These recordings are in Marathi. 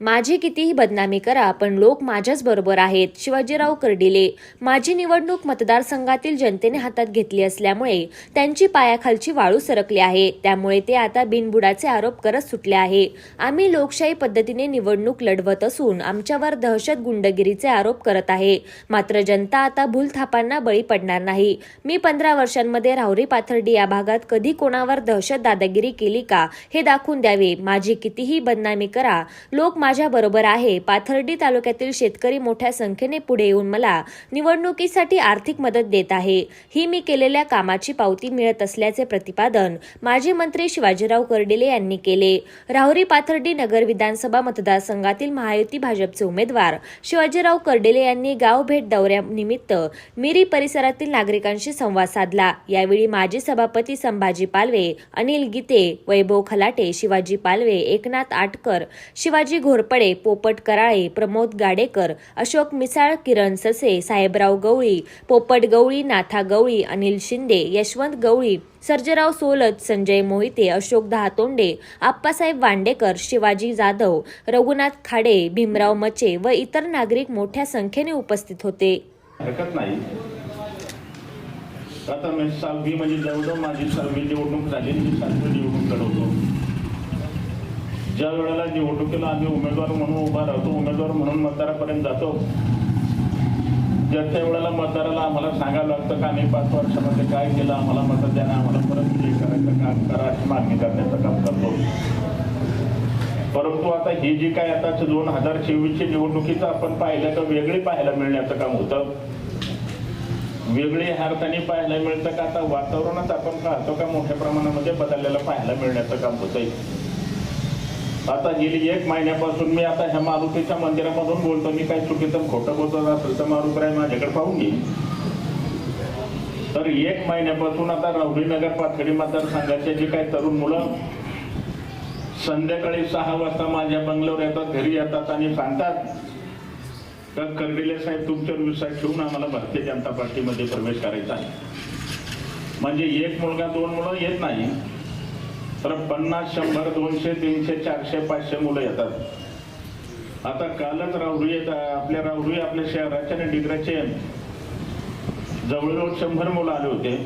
माझी कितीही बदनामी करा पण लोक माझ्याच बरोबर आहेत शिवाजीराव कर्डिले. माझी निवडणूक मतदारसंघातील जनतेने हातात घेतली असल्यामुळे त्यांची पायाखालची वाळू सरकली आहे. त्यामुळे ते आता बिनबुडाचे आरोप करत सुटले आहे. आम्ही लोकशाही पद्धतीने निवडणूक लढवत असून आमच्यावर दहशत गुंडगिरीचे आरोप करत आहे. मात्र जनता आता भूलथापांना बळी पडणार नाही. मी पंधरा वर्षांमध्ये राहुरी पाथर्डी या भागात कधी कोणावर दहशत दादागिरी केली का हे दाखवून द्यावे. माझी कितीही बदनामी करा लोक माझ्या बरोबर आहे. पाथर्डी तालुक्यातील शेतकरी मोठ्या संख्येने पुढे येऊन मला निवडणुकीसाठी आर्थिक मदत देत आहे. ही मी केलेल्या कामाची पावती मिळत असल्याचे प्रतिपादन माजी मंत्री शिवाजीराव कर्डिले यांनी केले. राहुरी पाथर्डी नगर विधानसभा मतदारसंघातील महायुती भाजपचे उमेदवार शिवाजीराव कर्डिले यांनी गाव भेट दौऱ्यानिमित्त मिरी परिसरातील नागरिकांशी संवाद साधला. यावेळी माजी सभापती संभाजी पालवे अनिल गीते वैभव खलाटे शिवाजी पालवे एकनाथ आटकर शिवाजी घोरपडे पोपट कराळे प्रमोद गाडेकर अशोक मिसाळ किरण ससे साहेबराव गवळी पोपट गवळी नाथा गवळी अनिल शिंदे यशवंत गवळी सर्जेराव सोलत संजय मोहिते अशोक दहातोंडे आप्पासाहेब वांडेकर शिवाजी जाधव रघुनाथ खाडे भीमराव मचे व इतर नागरिक मोठ्या संख्येने उपस्थित होते. हरकत नाही. आता मी सहावी म्हणजे जवळ माझी सहावी निवडणूक झाली मी सातवी निवडणूक लढवतो. ज्या वेळेला निवडणुकीला आम्ही उमेदवार म्हणून उभा राहतो उमेदवार म्हणून मतदारापर्यंत जातो ज्या त्या वेळेला मतदाराला आम्हाला सांगावं लागतं का आम्ही पाच वर्षामध्ये काय केलं आम्हाला मत द्या आम्हाला परत विजय करायचं काम करा अशी मागणी करण्याचं काम करतो. परंतु आता ही जी काय आता दोन हजार चोवीसची निवडणुकीचं आपण पाहिलं तर वेगळी पाहायला मिळण्याचं काम होतं. वेगळी हारतानी पाहायला मिळतं का? आता वातावरणात आपण पाहतो का? मोठ्या प्रमाणामध्ये बदललेलं पाहायला मिळण्याचं काम होतंय. आता गेली एक महिन्यापासून मी आता ह्या मारुतीच्या मंदिरामधून बोलतो मी काही चुकीचं खोटं बोलत असेल तर मारुतीराय माझ्याकडे पाहून घेईन तर एक महिन्यापासून आता राहुरी नगर पाथडी मतदारसंघाचे जे काही तरुण मुलं संध्याकाळी सहा वाजता माझ्या बंगल्यावर येतात घरी येतात आणि सांगतात तर कर्डिले साहेब तुमच्यावर विश्वास ठेवून आम्हाला भारतीय जनता पार्टीमध्ये प्रवेश करायचा आहे. म्हणजे एक मुलगा दोन मुलं येत नाही. तर पन्नास शंभर दोनशे तीनशे चारशे पाचशे मुलं येतात. आता कालच राहुरी येत आपल्या राहुरी आपल्या शहराच्या आणि डिग्राचे जवळजवळ शंभर मुलं आले होते.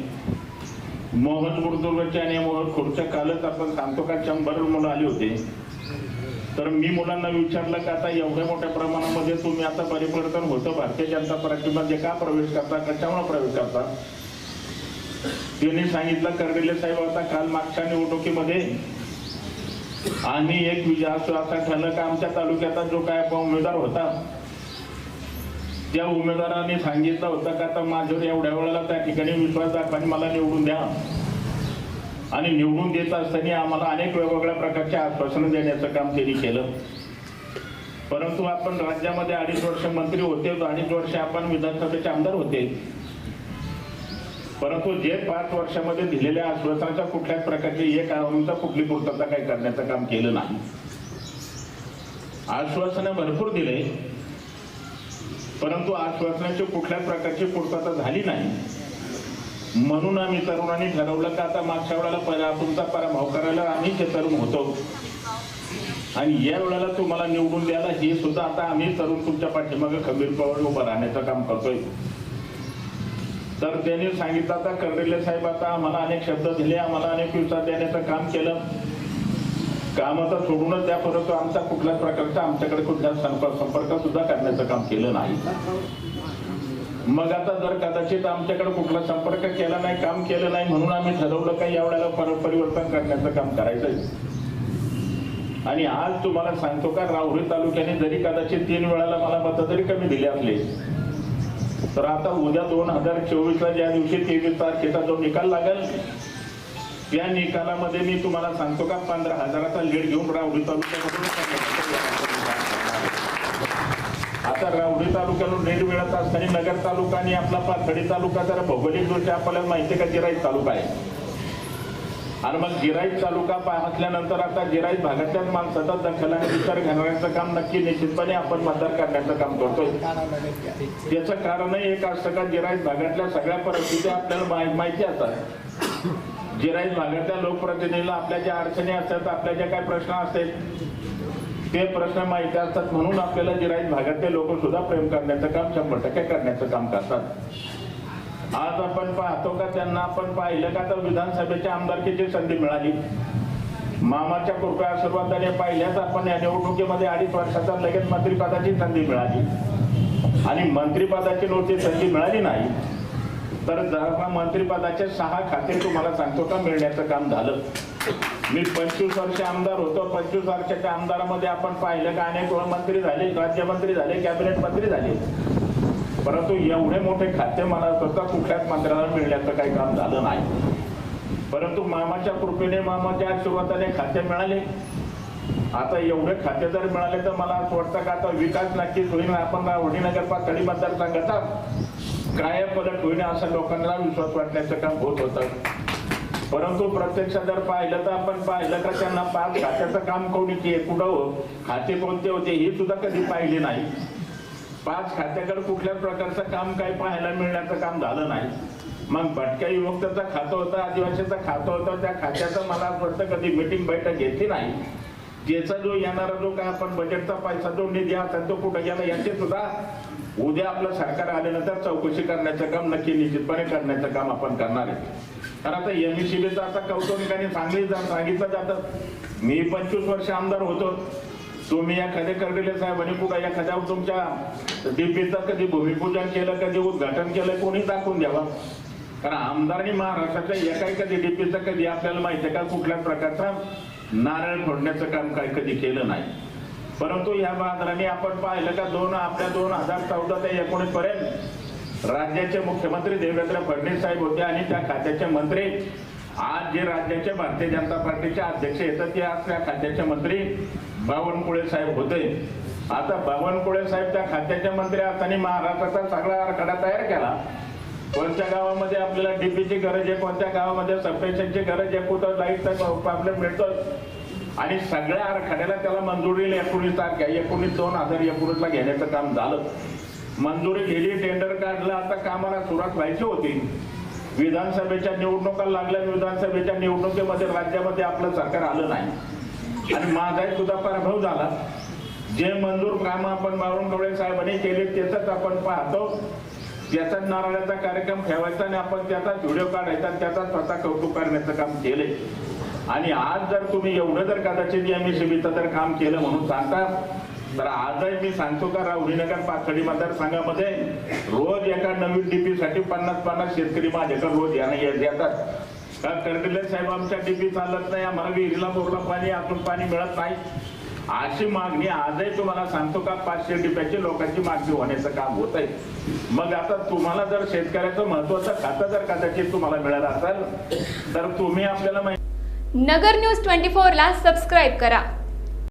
मोहन गुरुदुर्गचे आणि मोहन खुर्च्या कालच आपण सांगतो का शंभर मुलं आली होती. तर मी मुलांना विचारलं का आता एवढ्या मोठ्या प्रमाणामध्ये तुम्ही आता परिवर्तन होतं भारतीय जनता पार्टीमध्ये का प्रवेश करता कशामुळे प्रवेश करता? तिने सांगितलं कर्डिले साहेब आता काल मागच्या निवडणुकीमध्ये आणि एक विजय असं असा ठरलं का आमच्या तालुक्याचा जो काय उमेदवार होता त्या उमेदवाराने सांगितलं होतं का आता माझ्यावर एवढ्या वेळेला त्या ठिकाणी विश्वास दाखवा आणि मला निवडून द्या. आणि निवडून देत असताना आम्हाला अनेक वेगवेगळ्या प्रकारचे आश्वासनं देण्याचं काम त्यांनी केलं. परंतु आपण राज्यामध्ये अडीच वर्ष मंत्री होते अडीच वर्ष आपण विधानसभेचे आमदार होते. परंतु जे पाच वर्षामध्ये दिलेल्या आश्वासनाच्या कुठल्याच प्रकारची एक आव्हानांचा कुठली पूर्तता काही करण्याचं काम केलं नाही. आश्वासनं भरपूर दिले परंतु आश्वासनाची कुठल्याच प्रकारची पूर्तता झाली नाही. म्हणून आम्ही तरुणांनी ठरवलं का आता मागच्या वेळेला परा तुमचा पराभव करायला आम्ही ते तरुण होतो. आणि या वेळेला तुम्हाला निवडून द्यायला हे सुद्धा आता आम्ही तरुण तुमच्या पाठीमागे खंबीरपणे उभं राहण्याचं काम करतोय. तर त्यांनी सांगितलं आता कर्डिले साहेब आता आम्हाला अनेक शब्द दिले आम्हाला अनेक विचार देण्याचं काम केलं. काम आता सोडूनच द्या परंतु आमचा कुठल्याच प्रकारचा आमच्याकडे कुठल्या संपर्क संपर्क सुद्धा करण्याचं काम केलं नाही. मग आता जर कदाचित आमच्याकडे कुठला संपर्क केला नाही काम केलं नाही म्हणून आम्ही ठरवलं का यावेळेला पर- परिवर्तन करण्याचं काम करायचंय. आणि आज तुम्हाला सांगतो का राहुरी तालुक्याने जरी कदाचित तीन वेळाला मला मतं जरी कमी दिली असले. तर आता उद्या दोन हजार चोवीसला ज्या दिवशी तेवीस तारखेचा जो निकाल लागेल त्या निकालामध्ये मी तुम्हाला सांगतो का पंधरा हजाराचा लीड घेऊन रावडी तालुक्यामध्ये आता रावडी तालुक्यातून लीड मिळत असताना नगर तालुका आणि आपला पाथडी तालुका जरा भौगोलिकदृष्ट्या आपल्याला माहिती आहे का जिराई तालुका आहे. आणि मग गिराईत तालुका असल्यानंतर आता गिराईत भागातल्याच माणसाचा दखल आणि विचार घेणाऱ्यांचं काम नक्की निश्चितपणे आपण मतदार करण्याचं काम करतोय. त्याचं कारणही एक असतं का गिराईत भागातल्या सगळ्या परिस्थिती आपल्याला माहिती असतात. जिराईत भागातल्या लोकप्रतिनिधीला आपल्या ज्या अडचणी असतात आपल्या ज्या काही प्रश्न असतात ते प्रश्न माहिती असतात. म्हणून आपल्याला जिराईत भागातले लोक सुद्धा प्रेम करण्याचं काम शंभर टक्के करण्याचं काम करतात. आज आपण पाहतो का त्यांना आपण पाहिलं का तर विधानसभेच्या आमदारकीची संधी मिळाली? मामाच्या कृपया आशीर्वादाने पाहिल्याच आपण या निवडणुकीमध्ये अडीच वर्षाचा लगेच मंत्रिपदाची संधी मिळाली. आणि मंत्रिपदाची नोटीस संधी मिळाली नाही तर मंत्रिपदाचे सहा खाते तुम्हाला सांगतो का मिळण्याचं काम झालं. मी पंचवीस वर्ष आमदार होतो. पंचवीस वर्षाच्या आमदारामध्ये आपण पाहिलं का अनेक मंत्री झाले राज्यमंत्री झाले कॅबिनेट मंत्री झाले. परंतु एवढे मोठे खाते मला स्वतः कुठल्याच मंत्र्याला मिळण्याचं काही काम झालं नाही. परंतु मामाच्या कृपेने मामाच्या आशीर्वादाने खाते मिळाले. आता एवढे खाते जर मिळाले तर मला असं वाटतं का आता विकास नक्कीच होईल. आपण वडीनगर पातळी मतदारसंघाचा काय पलट होईल असं लोकांना विश्वास वाटण्याचं काम होत होतं. परंतु प्रत्यक्षात जर पाहिलं तर आपण पाहिलं का त्यांना पाच खात्याचं काम कोणी कुठं हो? खाते कोणते होते? हे सुद्धा कधी पाहिले नाही. पाच खात्याकडे कुठल्याच प्रकारचं काम काही पाहायला मिळण्याचं काम झालं नाही. मग भटक्या युवकाचं खातं होतं आदिवासीचं खातं होतं त्या खात्याचं मला असं वाटतं कधी मिटिंग बैठक घेतली नाही. ज्याचा जो येणारा जो काय आपण बजेटचा पैसा जो निधी असेल तो कुठं गेला याचे सुद्धा उद्या आपलं सरकार आल्यानंतर चौकशी करण्याचं काम नक्की निश्चितपणे करण्याचं काम आपण करणार आहे. कारण आता एम सी बीचं आता कौटुंबिकाने सांगली जा- सांगितलं जातं. मी पंचवीस वर्ष आमदार होतो. तुम्ही एखाद्या कर्डिले साहेबांनी कुठं एखाद्या तुमच्या डीपीचं कधी भूमिपूजन केलं कधी उद्घाटन केलं कोणी दाखवून द्यावा? कारण आमदारांनी महाराष्ट्राच्या एकाही कधी डीपीचं कधी आपल्याला माहिती आहे का कुठल्याच प्रकारचा नारळ फोडण्याचं काम काय कधी केलं नाही. परंतु या बाजाराने आपण पाहिलं का दोन आपल्या दोन हजार चौदा ते एकोणीस पर्यंत राज्याचे मुख्यमंत्री देवेंद्र फडणवीस साहेब होते आणि त्या खात्याचे मंत्री आज जे राज्याचे भारतीय जनता पार्टीचे अध्यक्ष येतात ते आज त्या खात्याचे मंत्री बावनकुळे साहेब होते. आता बावनकुळे साहेब त्या खात्याचे मंत्री असताना महाराष्ट्राचा सगळा आराखडा तयार केला. कोणत्या गावामध्ये आपल्याला डीपीची गरज आहे कोणत्या गावामध्ये सबस्टेशनची गरज आहे कुठं लाईटचा प्रॉब्लेम मिळतो आणि सगळ्या आराखड्याला त्याला मंजुरी एकोणीस तारखे एकोणीस दोन हजार एकोणीसला घेण्याचं काम झालं. मंजुरी गेली टेंडर काढलं आता कामाला सुरुवात व्हायची होती. विधानसभेच्या निवडणुका लागल्या विधानसभेच्या निवडणुकीमध्ये राज्यामध्ये आपलं सरकार आलं नाही. आणि माझाही सुद्धा पराभव झाला. जे मंजूर कामं आपण बावनकुळे साहेबांनी केले त्याच आपण पाहतो. त्याचा नारळाचा कार्यक्रम ठेवायचा आणि आपण त्याचा व्हिडिओ काढायचा त्याचा स्वतः कौतुक करण्याचं काम केले आणि आज जर तुम्ही एवढं जर कदाचित एमएससीबीचं जर काम केलं म्हणून सांगता तर आजही मी सांगतो का राहुरीनगर पाथडी मतदारसंघामध्ये रोज एका नवीन डीपी साठी पन्नास पन्नास शेतकरी माझ्याकडे रोज यानं येत येतात का कर्डिले साहेब आमच्या डीपी चालत नाही आम्हाला विहिरीला बोरला पाणी आतून पाणी मिळत नाही. अशी मागणी आजही तुम्हाला सांगतो का पाचशे डिप्याची लोकांची मागणी होण्याचं काम होत आहे. मग आता तुम्हाला जर शेतकऱ्याचं महत्वाचं खातं जर कदाचित तुम्हाला मिळालं असेल तर तुम्ही आपल्याला माहिती नगर न्यूज ट्वेंटी फोर ला सबस्क्राईब करा.